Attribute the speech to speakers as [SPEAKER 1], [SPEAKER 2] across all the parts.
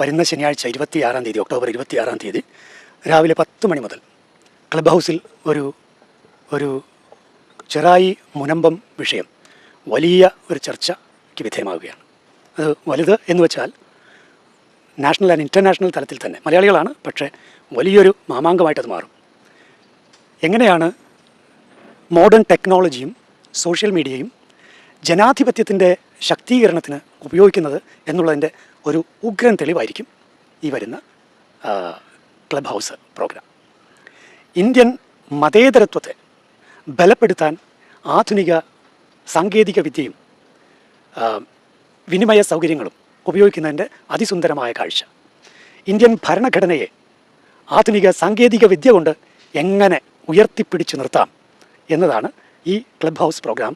[SPEAKER 1] വരുന്ന ശനിയാഴ്ച ഇരുപത്തിയാറാം തീയതി ഒക്ടോബർ ഇരുപത്തിയാറാം തീയതി രാവിലെ പത്ത് മണി മുതൽ ക്ലബ് ഹൗസിൽ ഒരു ഒരു ചെറായി മുനമ്പം വിഷയം വലിയ ഒരു ചർച്ചയ്ക്ക് വിധേയമാവുകയാണ്. അത് വലുത് എന്ന് വെച്ചാൽ നാഷണൽ ആൻഡ് ഇന്റർനാഷണൽ തലത്തിൽ തന്നെ. മലയാളികളാണ് പക്ഷേ വലിയൊരു മാമാങ്കമായിട്ട് അത് മാറും. എങ്ങനെയാണ് മോഡേൺ ടെക്നോളജിയും സോഷ്യൽ മീഡിയയും ജനാധിപത്യത്തിന്റെ ശക്തീകരണത്തിന് ഉപയോഗിക്കുന്നത് എന്നുള്ളതിന്റെ ഒരു ഉഗ്രൻ തെളിവായിരിക്കും ഈ വരുന്ന ക്ലബ് ഹൗസ് പ്രോഗ്രാം. ഇന്ത്യൻ മതേതരത്വത്തെ ബലപ്പെടുത്താൻ ആധുനിക സാങ്കേതിക വിദ്യയും വിനിമയ സൗകര്യങ്ങളും ഉപയോഗിക്കുന്നതിന്റെ അതിസുന്ദരമായ കാഴ്ച. ഇന്ത്യൻ ഭരണഘടനയെ ആധുനിക സാങ്കേതിക വിദ്യ കൊണ്ട് എങ്ങനെ ഉയർത്തിപ്പിടിച്ചു നിർത്താം എന്നതാണ് ഈ ക്ലബ് ഹൗസ് പ്രോഗ്രാം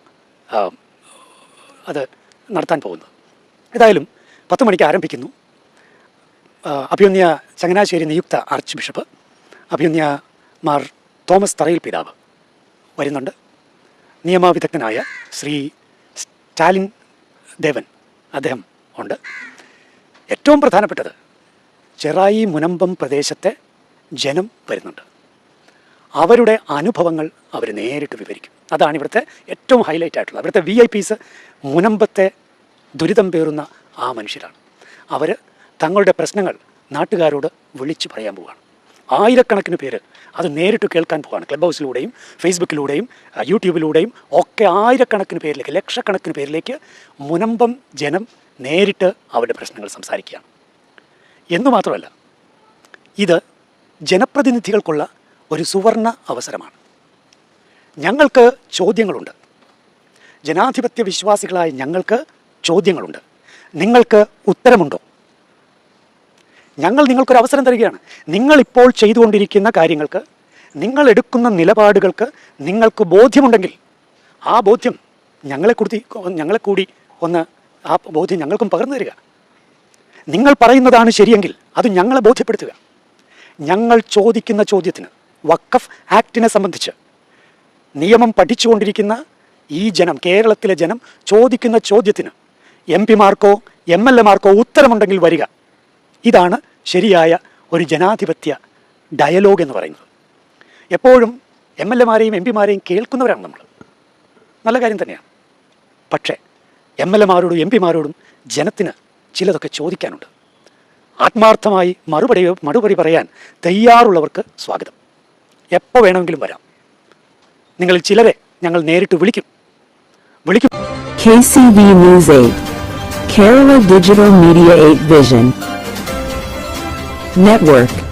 [SPEAKER 1] അത് നടത്താൻ പോകുന്നത് ഏതായാലും പത്ത് മണിക്ക് ആരംഭിക്കുന്നു. അഭ്യുന്യ ചങ്ങനാശ്ശേരി നിയുക്ത ആർച്ച് ബിഷപ്പ് അഭ്യുന്യ മാർ തോമസ് തറയിൽ പിതാവ് വരുന്നുണ്ട്. നിയമവിദഗ്ധനായ ശ്രീ സ്റ്റാലിൻ ദേവൻ അദ്ദേഹം ഉണ്ട്. ഏറ്റവും പ്രധാനപ്പെട്ടത് ചെറായി മുനമ്പം പ്രദേശത്തെ ജനം വരുന്നുണ്ട്. അവരുടെ അനുഭവങ്ങൾ അവർ നേരിട്ട് വിവരിക്കും. അതാണ് ഇവിടുത്തെ ഏറ്റവും ഹൈലൈറ്റ് ആയിട്ടുള്ളത്. ഇവിടുത്തെ വി ഐ പീസ് മുനമ്പത്തെ ദുരിതം പേറുന്ന ആ മനുഷ്യരാണ്. അവർ തങ്ങളുടെ പ്രശ്നങ്ങൾ നാട്ടുകാരോട് വിളിച്ചു പറയാൻ പോവുകയാണ് ആയിരക്കണക്കിന് പേര് അത് നേരിട്ട് കേൾക്കാൻ പോവുകയാണ് ക്ലബ് ഹൗസിലൂടെയും ഫേസ്ബുക്കിലൂടെയും യൂട്യൂബിലൂടെയും ഒക്കെ ആയിരക്കണക്കിന് പേരിലേക്ക് ലക്ഷക്കണക്കിന് പേരിലേക്ക് മുനമ്പം ജനം നേരിട്ട് അവരുടെ പ്രശ്നങ്ങൾ സംസാരിക്കുകയാണ്. എന്നു മാത്രമല്ല ഇത് ജനപ്രതിനിധികൾക്കുള്ള ഒരു സുവർണ അവസരമാണ്. ഞങ്ങൾക്ക് ചോദ്യങ്ങളുണ്ട്. ജനാധിപത്യ വിശ്വാസികളായ ഞങ്ങൾക്ക് ചോദ്യങ്ങളുണ്ട്. നിങ്ങൾക്ക് ഉത്തരമുണ്ടോ? ഞങ്ങൾ നിങ്ങൾക്കൊരു അവസരം തരികയാണ്. നിങ്ങളിപ്പോൾ ചെയ്തുകൊണ്ടിരിക്കുന്ന കാര്യങ്ങൾക്ക് നിങ്ങൾ എടുക്കുന്ന നിലപാടുകൾക്ക് നിങ്ങൾക്ക് ബോധ്യമുണ്ടെങ്കിൽ ആ ബോധ്യം ഞങ്ങളെ കൂടി ഞങ്ങളെ കൂടി ഒന്ന് ആ ബോധ്യം ഞങ്ങൾക്കും പകർന്നു തരിക. നിങ്ങൾ പറയുന്നതാണ് ശരിയെങ്കിൽ അത് ഞങ്ങളെ ബോധ്യപ്പെടുത്തുക. ഞങ്ങൾ ചോദിക്കുന്ന ചോദ്യത്തിന് വക്കഫ് ആക്ടിനെ സംബന്ധിച്ച് നിയമം പഠിച്ചുകൊണ്ടിരിക്കുന്ന ഈ ജനം കേരളത്തിലെ ജനം ചോദിക്കുന്ന ചോദ്യത്തിന് എം പിമാർക്കോ എം എൽ എമാർക്കോ ഉത്തരമുണ്ടെങ്കിൽ വരിക. ഇതാണ് ശരിയായ ഒരു ജനാധിപത്യ ഡയലോഗ് എന്ന് പറയുന്നത്. എപ്പോഴും എം എൽ എമാരെയും എം പിമാരെയും കേൾക്കുന്നവരാണ് നമ്മൾ. നല്ല കാര്യം തന്നെയാണ്. പക്ഷേ എം എൽ എമാരോടും എം പിമാരോടും ജനത്തിന് ചിലതൊക്കെ ചോദിക്കാനുണ്ട്. ആത്മാർത്ഥമായി മറുപടി മറുപടി പറയാൻ തയ്യാറുള്ളവർക്ക് സ്വാഗതം. എപ്പോൾ വേണമെങ്കിലും വരാം. നിങ്ങളിൽ ചിലരെ ഞങ്ങൾ നേരിട്ട് വിളിക്കും. വിളിക്കും
[SPEAKER 2] KCV News 8. Kerala Digital Media 8 Vision. Network.